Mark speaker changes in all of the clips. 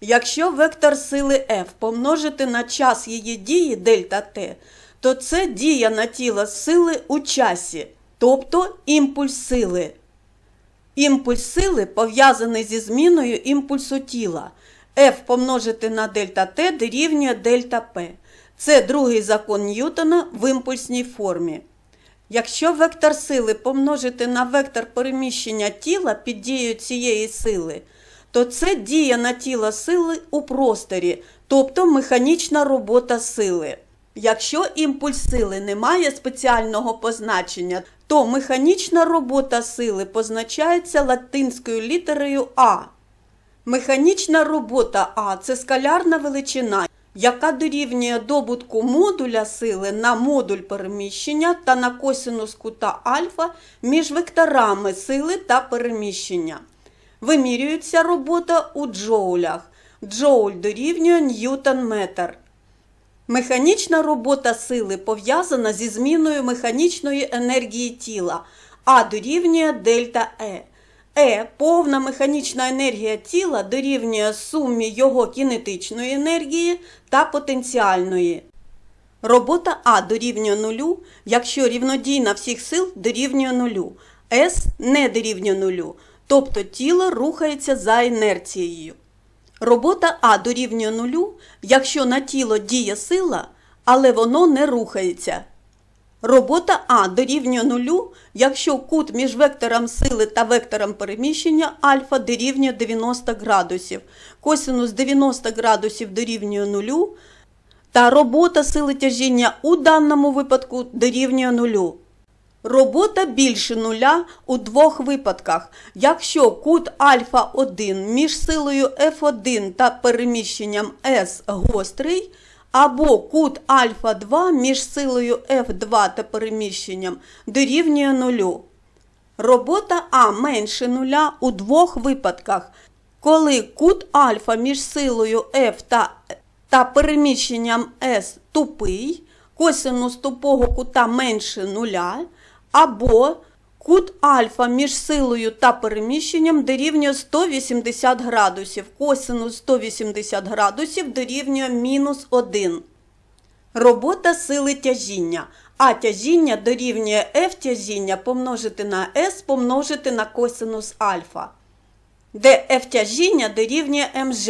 Speaker 1: Якщо вектор сили F помножити на час її дії дельта T, то це дія на тіло сили у часі, тобто імпульс сили. Імпульс сили пов'язаний зі зміною імпульсу тіла. F помножити на дельта T дорівнює дельта P. Це другий закон Ньютона в імпульсній формі. Якщо вектор сили помножити на вектор переміщення тіла під дією цієї сили, то це дія на тіло сили у просторі, тобто механічна робота сили. Якщо імпульс сили не має спеціального позначення, то механічна робота сили позначається латинською літерою А. Механічна робота А це скалярна величина, яка дорівнює добутку модуля сили на модуль переміщення та на косинус кута альфа між векторами сили та переміщення. Вимірюється робота у джоулях. Джоуль дорівнює ньютон-метр. Механічна робота сили пов'язана зі зміною механічної енергії тіла, а дорівнює дельта Е. Е повна механічна енергія тіла дорівнює сумі його кінетичної енергії та потенціальної. Робота А дорівнює нулю, якщо рівнодійна всіх сил дорівнює нулю, С не дорівнює нулю, тобто тіло рухається за інерцією. Робота А дорівнює нулю, якщо на тіло діє сила, але воно не рухається. Робота А дорівнює нулю, якщо кут між вектором сили та вектором переміщення альфа дорівнює 90 градусів, косинус 90 градусів дорівнює нулю, та робота сили тяжіння у даному випадку дорівнює нулю. Робота більше нуля у двох випадках, якщо кут альфа 1 між силою F1 та переміщенням S гострий, або кут альфа 2 між силою F2 та переміщенням дорівнює нулю. Робота А менше нуля у двох випадках, коли кут альфа між силою F та, та переміщенням S тупий, косинус тупого кута менше нуля, або кут альфа між силою та переміщенням дорівнює 180 градусів, косинус 180 градусів дорівнює мінус 1. Робота сили тяжіння. А тяжіння дорівнює F тяжіння помножити на S помножити на косинус альфа, де F тяжіння дорівнює МЖ.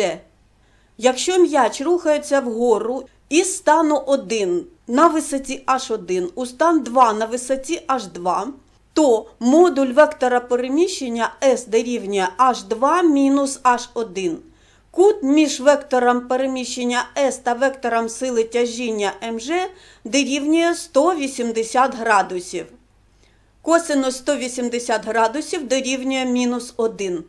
Speaker 1: Якщо м'яч рухається вгору із стану 1 на висоті H1 у стан 2 на висоті H2, то модуль вектора переміщення S дорівнює H2 мінус H1. Кут між вектором переміщення S та вектором сили тяжіння МЖ дорівнює 180 градусів. Косинус 180 градусів дорівнює мінус 1.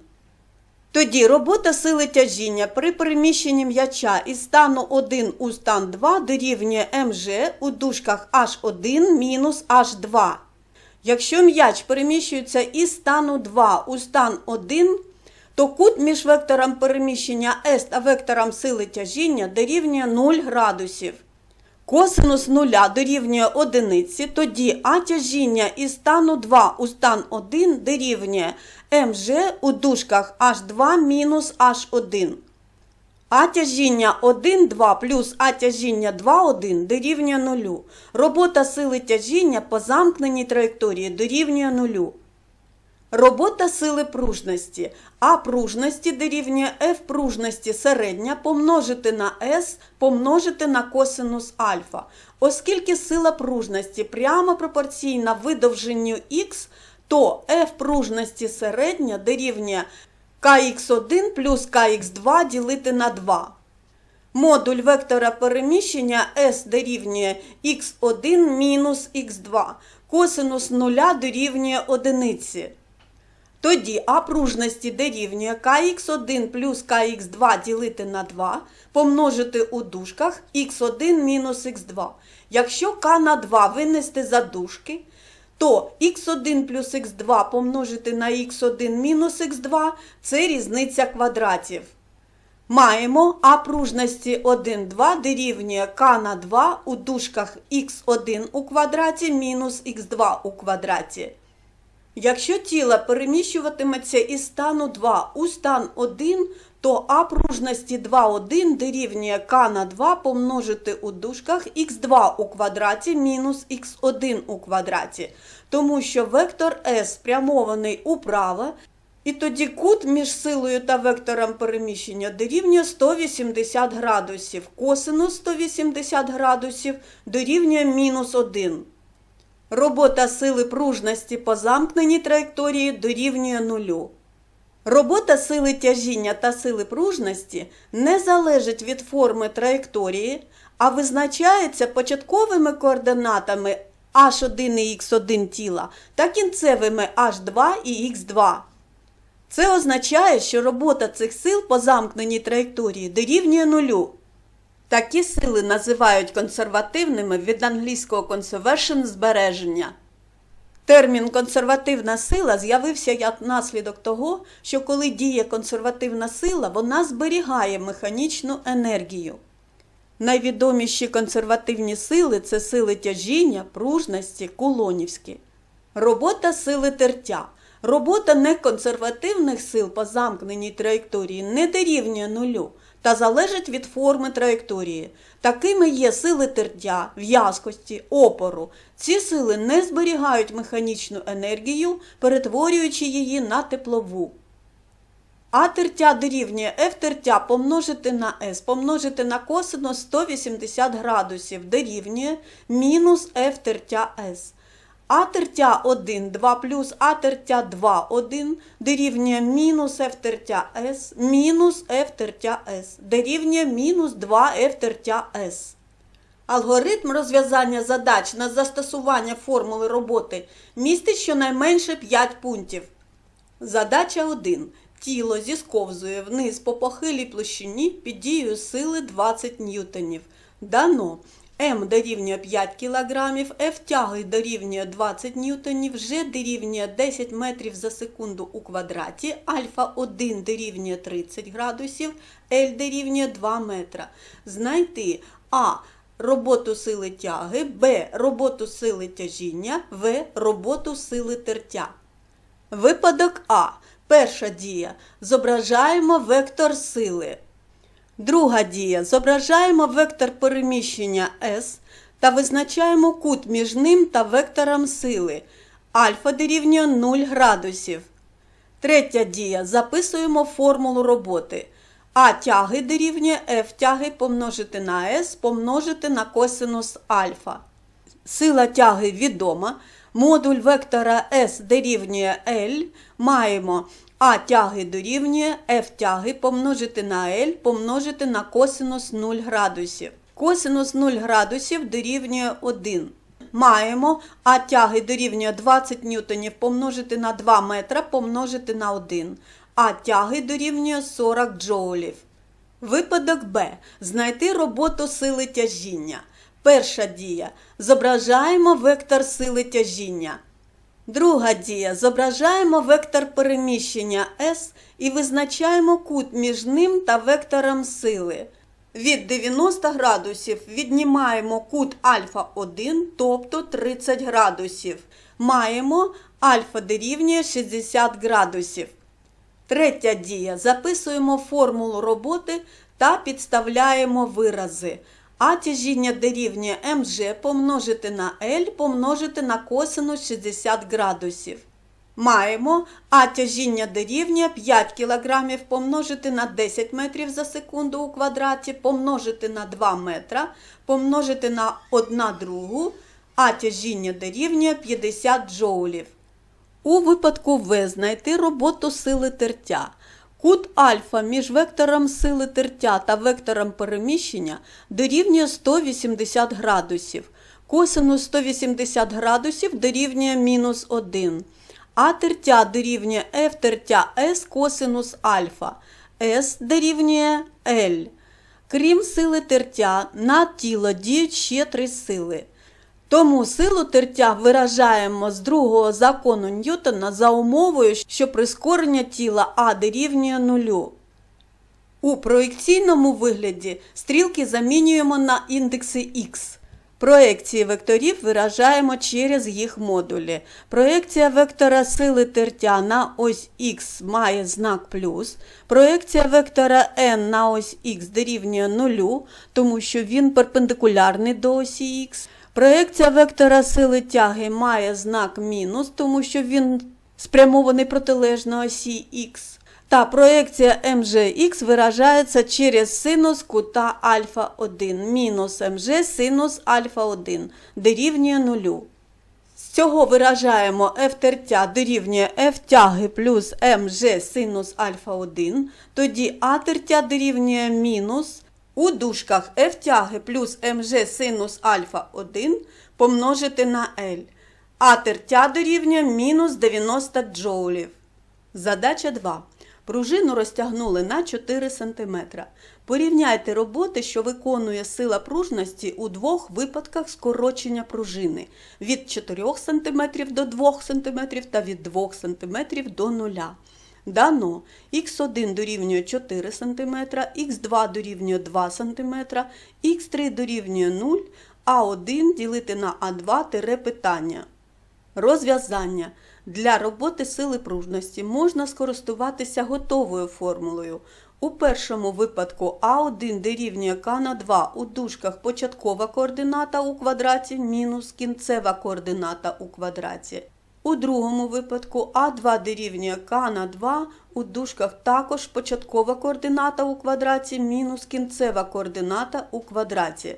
Speaker 1: Тоді робота сили тяжіння при переміщенні м'яча із стану 1 у стан 2 дорівнює МЖ у дужках H1 мінус H2. Якщо м'яч переміщується із стану 2 у стан 1, то кут між вектором переміщення S та вектором сили тяжіння дорівнює 0 градусів. Косинус нуля дорівнює одиниці, тоді А тяжіння із стану 2 у стан 1 дорівнює МЖ у дужках H2 мінус H1. А тяжіння 1, 2 плюс А тяжіння 2, 1 дорівнює 0. Робота сили тяжіння по замкненій траєкторії дорівнює 0. Робота сили пружності. А пружності дорівнює F пружності середня помножити на S помножити на косинус альфа. Оскільки сила пружності прямо пропорційна видовженню Х, то F пружності середня дорівнює kx1 плюс kx2 ділити на 2. Модуль вектора переміщення S дорівнює x1 мінус x2. Косинус 0 дорівнює одиниці. Тоді А пружності дорівнює kx1 плюс kx2 ділити на 2, помножити у дужках x1 мінус x2. Якщо k на 2 винести за дужки, то x1 плюс x2 помножити на x1 мінус x2 це різниця квадратів. Маємо А пружності 1, 2 дорівнює k на 2 у дужках x1 у квадраті мінус x2 у квадраті. Якщо тіло переміщуватиметься із стану 2 у стан 1, то А пружності 2,1 дорівнює К на 2 помножити у дужках х2 у квадраті мінус х1 у квадраті, тому що вектор S спрямований управо, і тоді кут між силою та вектором переміщення дорівнює 180 градусів. Косинус 180 градусів дорівнює мінус 1. Робота сили пружності по замкненій траєкторії дорівнює нулю. Робота сили тяжіння та сили пружності не залежить від форми траєкторії, а визначається початковими координатами h1 і x1 тіла та кінцевими h2 і x2. Це означає, що робота цих сил по замкненій траєкторії дорівнює нулю. Такі сили називають консервативними від англійського conservation – збереження. Термін консервативна сила з'явився як наслідок того, що коли діє консервативна сила, вона зберігає механічну енергію. Найвідоміші консервативні сили це сили тяжіння, пружності, кулонівські. Робота сили тертя. Робота неконсервативних сил по замкненій траєкторії не дорівнює нулю та залежить від форми траєкторії. Такими є сили тертя, в'язкості, опору. Ці сили не зберігають механічну енергію, перетворюючи її на теплову. А тертя дорівнює F тертя помножити на S, помножити на косинус 180 градусів дорівнює мінус F тертя S. А тертя 1, 2 плюс А тертя 2, 1 дорівнює мінус F тертя S, мінус F тертя S, дорівнює мінус 2 F тертя S. Алгоритм розв'язання задач на застосування формули роботи містить щонайменше 5 пунктів. Задача 1. Тіло зісковзує вниз по похилій площині під дією сили 20 ньютонів. Дано М дорівнює 5 кг, F тяги дорівнює 20 ньютонів, G дорівнює 10 метрів за секунду у квадраті, альфа 1 дорівнює 30 градусів, L дорівнює 2 метра. Знайти А. Роботу сили тяги, Б. Роботу сили тяжіння, В. Роботу сили тертя. Випадок А. Перша дія. Зображаємо вектор сили. Друга дія. Зображаємо вектор переміщення S та визначаємо кут між ним та вектором сили. Альфа дорівнює 0 градусів. Третя дія. Записуємо формулу роботи. А тяги дорівнює F тяги помножити на S помножити на косинус альфа. Сила тяги відома. Модуль вектора S дорівнює L. Маємо А тяги дорівнює F тяги помножити на L помножити на косинус 0 градусів. Косинус 0 градусів дорівнює 1. Маємо А тяги дорівнює 20 ньютонів помножити на 2 метра помножити на 1. А тяги дорівнює 40 джоулів. Випадок Б. Знайти роботу сили тяжіння. Перша дія. Зображаємо вектор сили тяжіння. Друга дія. Зображаємо вектор переміщення S і визначаємо кут між ним та вектором сили. Від 90 градусів віднімаємо кут альфа 1, тобто 30 градусів. Маємо альфа дорівнює 60 градусів. Третя дія. Записуємо формулу роботи та підставляємо вирази. А тяжіння дорівнює МЖ помножити на L помножити на косинус 60 градусів. Маємо А тяжіння дорівнює 5 кг помножити на 10 метрів за секунду у квадраті, помножити на 2 метра, помножити на 1 другу, А тяжіння дорівнює 50 джоулів. У випадку В знайти роботу сили тертя. Кут альфа між вектором сили тертя та вектором переміщення дорівнює 180 градусів. Косинус 180 градусів дорівнює мінус 1. А тертя дорівнює F тертя S косинус альфа. S дорівнює L. Крім сили тертя, на тіло діють ще три сили. Тому силу тертя виражаємо з другого закону Ньютона за умовою, що прискорення тіла А дорівнює нулю. У проекційному вигляді стрілки замінюємо на індекси Х. Проекції векторів виражаємо через їх модулі. Проекція вектора сили тертя на ось х має знак плюс. Проекція вектора n на ось х дорівнює 0, тому що він перпендикулярний до осі х. Проекція вектора сили тяги має знак мінус, тому що він спрямований протилежно осі х. Та проекція МЖХ виражається через синус кута альфа 1 мінус МЖ синус альфа 1 дорівнює нулю. З цього виражаємо f тертя дорівнює f тяги плюс mg синус альфа 1, тоді а тертя дорівнює мінус у дужках f тяги плюс mg синус альфа 1 помножити на L. А тертя дорівнює мінус 90 джоулів. Задача 2. Пружину розтягнули на 4 см. Порівняйте роботи, що виконує сила пружності у двох випадках скорочення пружини від 4 см до 2 см та від 2 см до 0. Дано х1 дорівнює 4 см, х2 дорівнює 2 см, х3 дорівнює 0, а1 ділити на а2 тире питання. Розв'язання. Для роботи сили пружності можна скористуватися готовою формулою. У першому випадку А1 дорівнює К на 2 у дужках початкова координата у квадраті мінус кінцева координата у квадраті. У другому випадку А2 дорівнює К на 2 у дужках також початкова координата у квадраті мінус кінцева координата у квадраті.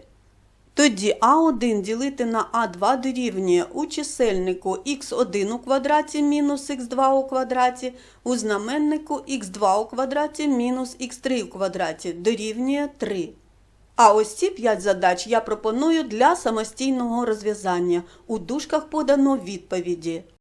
Speaker 1: Тоді А1 ділити на А2 дорівнює у чисельнику х1 у квадраті мінус х2 у квадраті, у знаменнику х2 у квадраті мінус х3 у квадраті дорівнює 3. А ось ці п'ять задач я пропоную для самостійного розв'язання. У дужках подано відповіді.